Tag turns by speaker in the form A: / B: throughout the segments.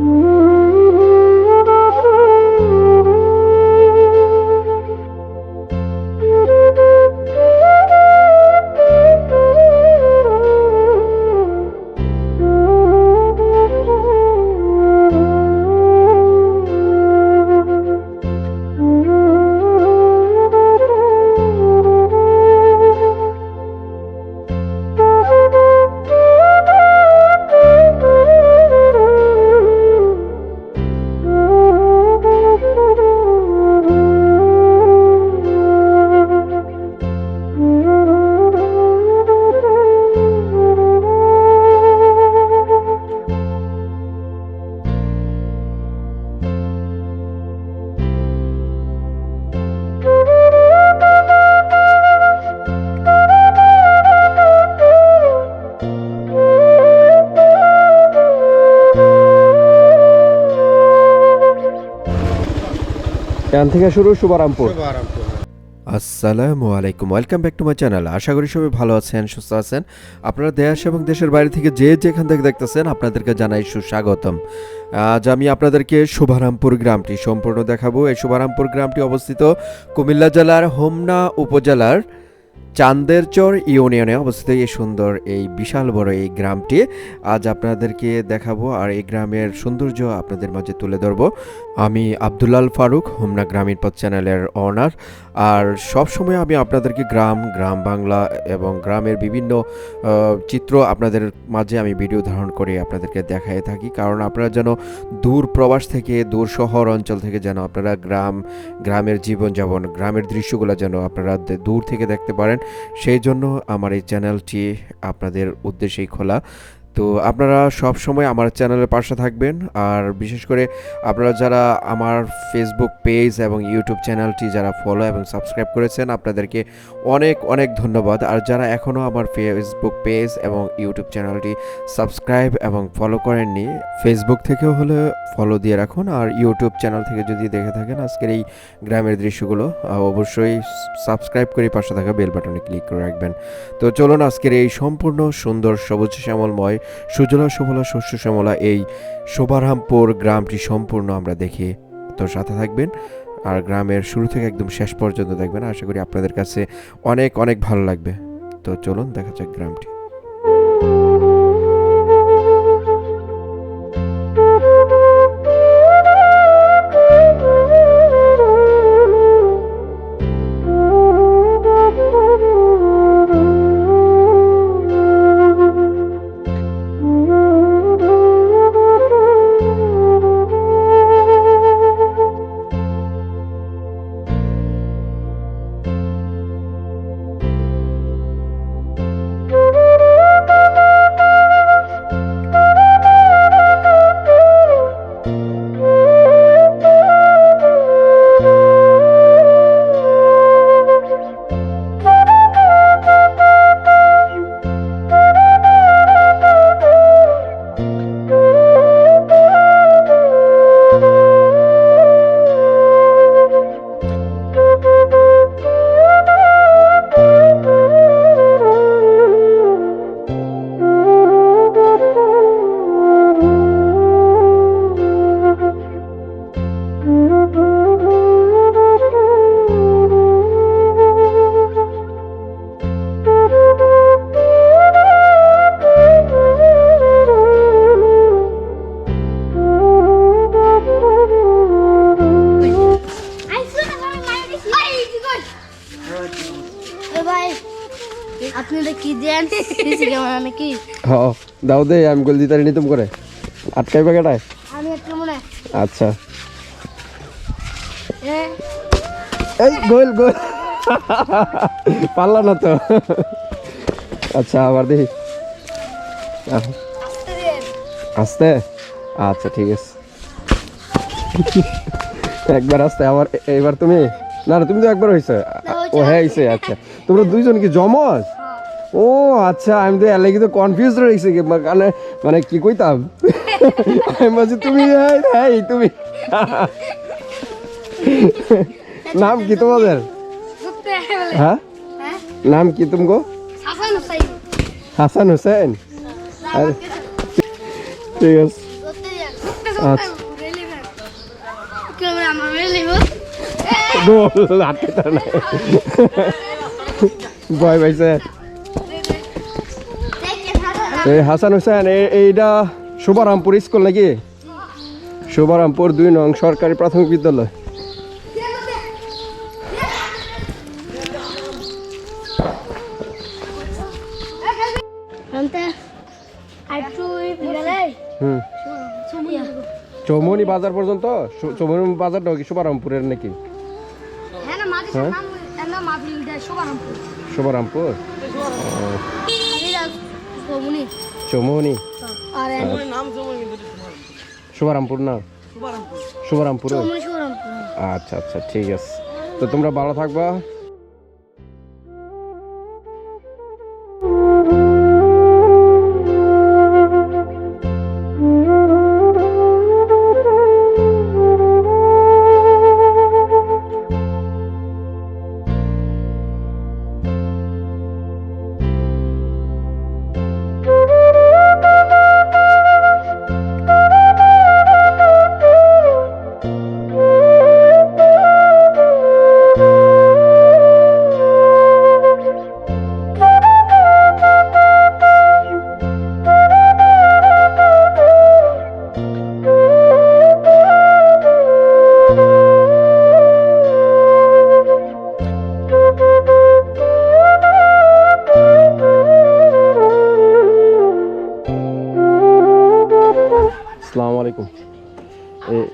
A: Mm-hmm. এখান থেকে শুরু শুভারামপুর।
B: আসসালামু আলাইকুম welcome back to my channel. আশা করি সবাই ভালো আছেন সুস্থ আছেন। আপনারা দেশ এবং দেশের বাইরে থেকে যে যেখান থেকে দেখতেছেন আপনাদেরকে জানাই সুস্বাগতম। আজ আমি আপনাদেরকে শুভারামপুর গ্রামটি সম্পূর্ণ দেখাবো। এই শুভারামপুর গ্রামটি অবস্থিত কুমিল্লা জেলার হোমনা উপজেলার চান্দেরচর ইউনিয়নে অবস্থিত এই সুন্দর এই বিশাল বড় এই গ্রামটি। আজ আপনাদেরকে দেখাবো আর এই গ্রামের সৌন্দর্য আপনাদের মাঝে তুলে ধরবো। আমি আবদুল্লাল ফারুক, হোমনা গ্রামীণ পথ চ্যানেলের অনার। আর সব সময় আমি আপনাদেরকে গ্রাম গ্রাম বাংলা এবং গ্রামের বিভিন্ন চিত্র আপনাদের মাঝে আমি ভিডিও ধারণ করে আপনাদেরকে দেখাই থাকি। কারণ আপনারা যেন দূর প্রবাস থেকে, দূর শহর অঞ্চল থেকে যেন আপনারা গ্রাম, গ্রামের জীবনযাপন, গ্রামের দৃশ্যগুলো যেন আপনারা দূর থেকে দেখতে পারেন। সেই জন্য আমার এই চ্যানেলটি আপনাদের উদ্দেশ্যেই খোলা। তো আপনারা সব সময় আমার চ্যানেলের পাশে থাকবেন। আর বিশেষ করে আপনারা যারা আমার ফেসবুক পেজ এবং ইউটিউব চ্যানেলটি যারা ফলো এবং সাবস্ক্রাইব করেছেন, আপনাদেরকে অনেক অনেক ধন্যবাদ। আর যারা এখনও আমার ফেসবুক পেজ এবং ইউটিউব চ্যানেলটি সাবস্ক্রাইব এবং ফলো করেননি ফেসবুক থেকেও হলে ফলো দিয়ে রাখুন। আর ইউটিউব চ্যানেল থেকে যদি দেখে থাকেন আজকের এই গ্রামের দৃশ্যগুলো অবশ্যই সাবস্ক্রাইব করে পাশে থাকা বেল বাটনে ক্লিক করে রাখবেন। তো চলুন আজকের এই সম্পূর্ণ সুন্দর সবুজ শ্যামলময় সুজলা সুফলা শস্য, শ্যামলা, এই শোভারামপুর গ্রামটি সম্পূর্ণ আমরা দেখি তো সাথে থাকবেন। আর গ্রামের শুরু থেকে একদম শেষ পর্যন্ত দেখবেন। আশা করি আপনাদের কাছে অনেক অনেক ভালো লাগবে। তো চলুন, দেখা যাক গ্রামটি।
C: সিসি ক্যামেরা নাকি
A: হ দাও দে আমি গোল নিতুম করে। আটকাই
C: আমি মনে।
A: আচ্ছা। এই গোল গোল। পারলা না তো। আচ্ছা আবার দেখি।
C: আস্তে
A: আচ্ছা ঠিক আছে। একবার আস্তে আবার এ- এইবার তুমি? না না তুমি তো একবার হয়েছে ও হ্যাঁ হয়েছে আচ্ছা। তোমরা দুইজন কি জমজ? ও আচ্ছা আমি তো এর লাগি তো কনফিউজ রয়েছি কি মানে মানে কি কইতাম? আমি বলছি তুমি হ্যাঁ তুমি। নাম কি তোমাদের? হ্যাঁ? নাম কি তুমকো
C: হাসান
A: হাসান। ঠিক আছে। আচ্ছা। গোল আটকে তার নাই ভয় পাইছে। এই হাসান হোসেন এইটা শুভারামপুর স্কুল নাকি? শুভারামপুর দুই নং সরকারি প্রাথমিক বিদ্যালয়। চৌমনি বাজার পর্যন্ত? চৌমনি বাজারটা কি শুভারামপুরের নাকি?
C: হ্যাঁ না মাঝে
A: হ্যাঁ?
C: আর এর নাম
A: চৌমনি শুভারামপুর না? শুভারামপুর
C: শুভারামপুর
A: আচ্ছা আচ্ছা ঠিক আছে। তো তোমরা ভালো থাকবা।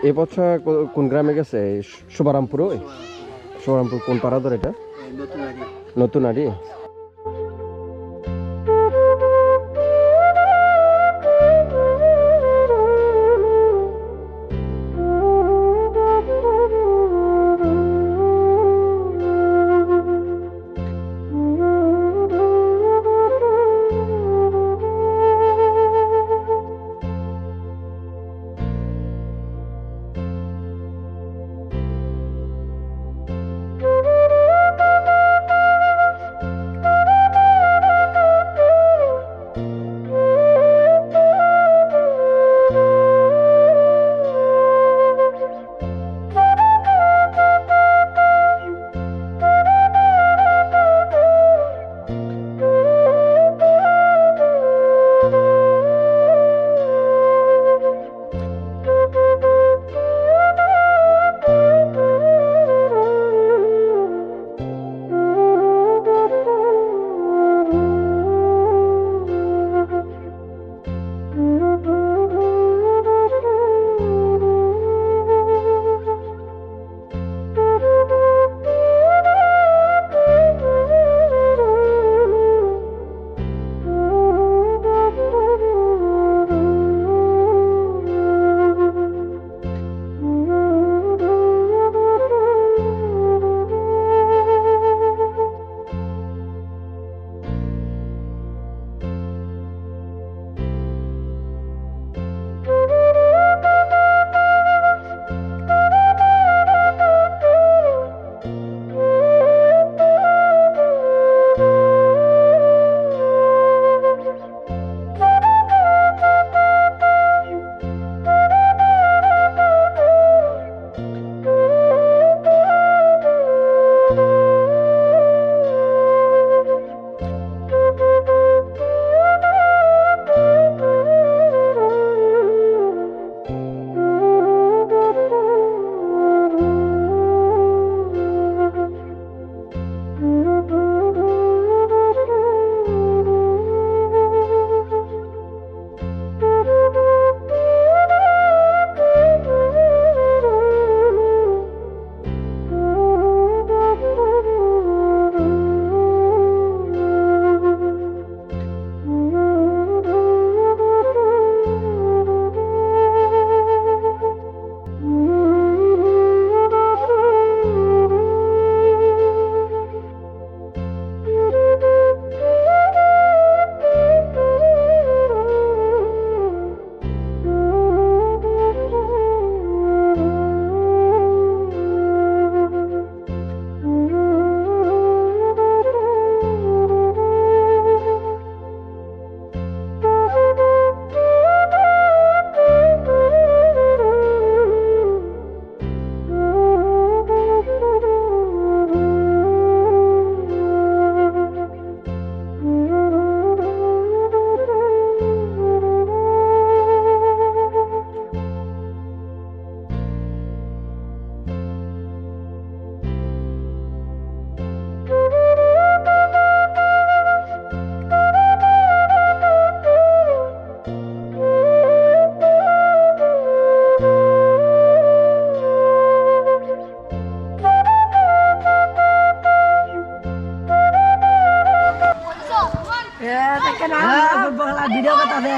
A: এ- এ বছর কোন গ্রামে গেছে? এই শুভারামপুর ওই? শুভারামপুর কোন পাড়া ধরে এটা? নতুন আড়ি?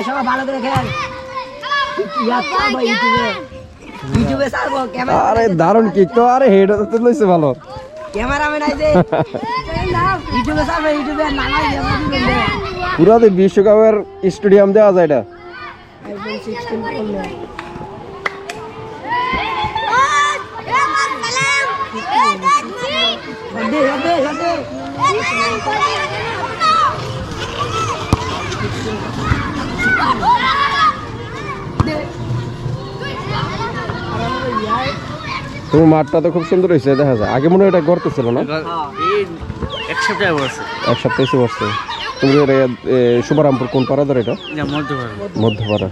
D: সবাই ভালো করে খেল ইয়াত ছাড়বো ইউটিউবে ইউটিউবে ছাড়বো ক্যামেরা
A: আরে দারুণ কিক তো আরে হেড তো লইছে ভালো
D: ক্যামেরাম্যান আইছে ইউটিউবে ছাড়বো ইউটিউবে নানা
A: পুরা তো বিশ্বকাপের স্টেডিয়াম দেওয়া যায় এটা তোমার মাঠটা তো খুব সুন্দর হয়েছে দেখা যায়। আগে মনে হয় এটা গর্ত ছিল না?
E: এক সপ্তাহে বলছে
A: এক সপ্তাহে বসছে তুমি শুভারামপুর কোন পাড়া ধরে এটা
E: মধ্যপাড়া।
A: মধ্যপাড়া।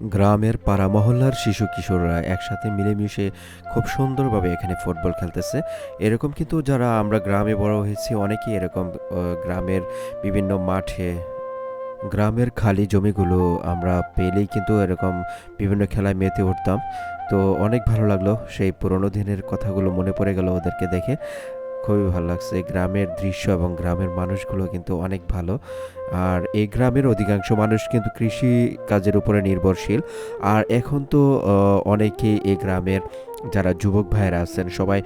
B: গ্রামের পাড়া মহল্লার শিশু কিশোররা একসাথে মিলেমিশে খুব সুন্দরভাবে এখানে ফুটবল খেলতেছে। এরকম কিন্তু যারা আমরা গ্রামে বড় হয়েছি, অনেকেই এরকম গ্রামের বিভিন্ন মাঠে, গ্রামের খালি জমিগুলো আমরা পেলেই কিন্তু এরকম বিভিন্ন খেলায় মেতে উঠতাম। তো অনেক ভালো লাগল সেই পুরোনো দিনের কথাগুলো মনে পড়ে গেল ওদেরকে দেখে। খুবই ভালো লাগছে। গ্রামের দৃশ্য এবং গ্রামের মানুষগুলো কিন্তু অনেক ভালো। আর এই গ্রামের অধিকাংশ মানুষ কিন্তু কৃষি কাজের উপরে নির্ভরশীল। আর এখন তো অনেকেই এই গ্রামের যারা যুবক ভাইয়েরা আছেন, সবাই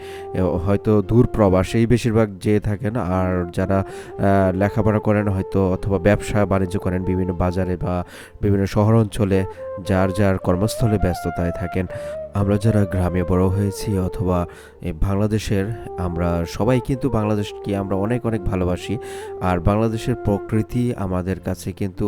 B: হয়তো দূর প্রবাসেই বেশিরভাগ যেয়ে থাকেন আর যারা লেখাপড়া করেন হয়তো অথবা ব্যবসা বাণিজ্য করেন বিভিন্ন বাজারে বা বিভিন্ন শহর অঞ্চলে যার যার কর্মস্থলে ব্যস্ততায় থাকেন। আমরা যারা গ্রামে বড় হয়েছি অথবা বাংলাদেশের, আমরা সবাই কিন্তু বাংলাদেশকে আমরা অনেক অনেক ভালোবাসি। আর বাংলাদেশের প্রকৃতি আমাদের কাছে কিন্তু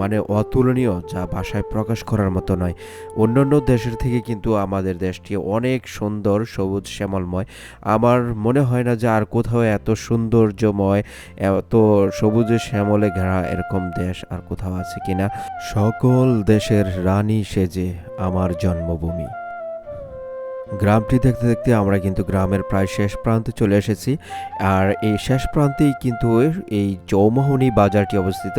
B: মানে অতুলনীয়, যা ভাষায় প্রকাশ করার মতো নয়। অন্যান্য দেশের থেকে কিন্তু আমাদের দেশটি অনেক সুন্দর সবুজ শ্যামলময়। আমার মনে হয় না যে আর কোথাও এত সৌন্দর্যময়, এত সবুজে শ্যামলে ঘেরা এরকম দেশ আর কোথাও আছে কিনা। সকল দেশের রানী সেজে আমার জন্মভূমি। গ্রামটি দেখতে দেখতে আমরা কিন্তু গ্রামের প্রায় শেষ প্রান্তে চলে এসেছি। আর এই শেষ প্রান্তেই কিন্তু এই চৌমোহনী বাজারটি অবস্থিত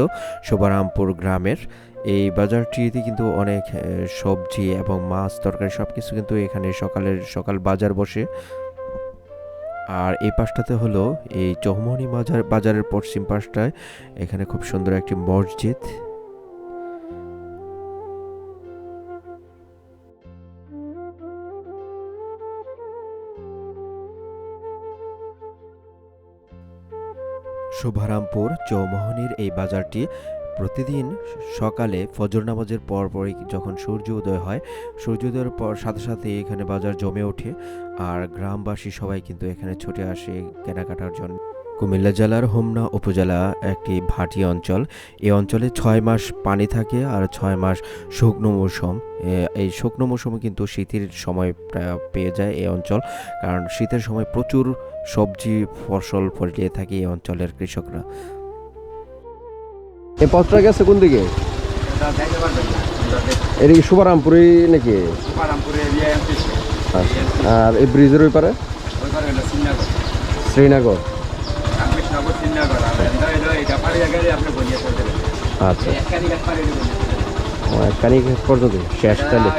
B: শোভারামপুর গ্রামের। এই বাজারটিতে কিন্তু অনেক সবজি এবং মাছ, তরকারি সব কিছু কিন্তু এখানে সকালের, সকাল বাজার বসে। আর এই পাশটাতে হলো এই চৌমোহনী বাজার বাজারের পশ্চিম পাশটায় এখানে খুব সুন্দর একটি মসজিদ। শুভারামপুর চৌমোহনীর এই বাজারটি প্রতিদিন সকালে ফজর নামাজের পর পরই যখন সূর্য উদয় হয় সূর্যোদয়ের পর সাথে সাথে এখানে বাজার জমে ওঠে আর গ্রামবাসী সবাই কিন্তু এখানে ছুটে আসে কেনাকাটার জন্য। কুমিল্লা জেলার হোমনা উপজেলা একটি ভাটি অঞ্চল। এই অঞ্চলে ছয় মাস পানি থাকে আর ছয় মাস শুকনো মৌসুম। এই শুকনো মৌসুমে কিন্তু শীতের সময় পেয়ে যায় এই অঞ্চল কারণ শীতের সময় প্রচুর সবজি ফসল ফলিয়ে থাকে এই অঞ্চলের কৃষকরা।
A: এই পথটা গেছে কোন দিকে? এটা কি শুভারামপুরে নাকি? আচ্ছা আর এই ব্রিজের ওই পারে?
E: শ্রীনগর।
A: আচ্ছা। ও, পর্যন্ত শেষ তাহলে।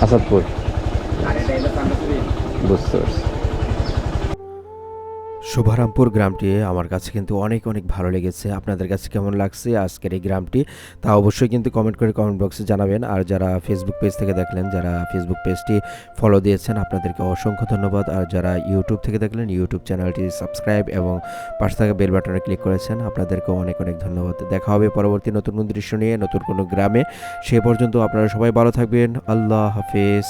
E: আসাদপুরি।
A: বুঝতে পারছি।
B: শুভারামপুর গ্রামটি আমার কাছে কিন্তু অনেক অনেক ভালো লেগেছে। আপনাদের কাছে কেমন লাগছে আজকের এই গ্রামটি তা অবশ্যই কিন্তু কমেন্ট করে কমেন্ট বক্সে জানাবেন। আর যারা ফেসবুক পেজ থেকে দেখলেন, যারা ফেসবুক পেজটি ফলো দিয়েছেন, আপনাদেরকে অসংখ্য ধন্যবাদ। আর যারা ইউটিউব থেকে দেখলেন ইউটিউব চ্যানেলটি সাবস্ক্রাইব এবং পাশে থাকা বেল বাটনে ক্লিক করেছেন আপনাদেরকেও অনেক অনেক ধন্যবাদ। দেখা হবে পরবর্তী নতুন কোনো দৃশ্য নিয়ে নতুন কোনো গ্রামে। সে পর্যন্ত আপনারা সবাই ভালো থাকবেন। আল্লাহ হাফেজ।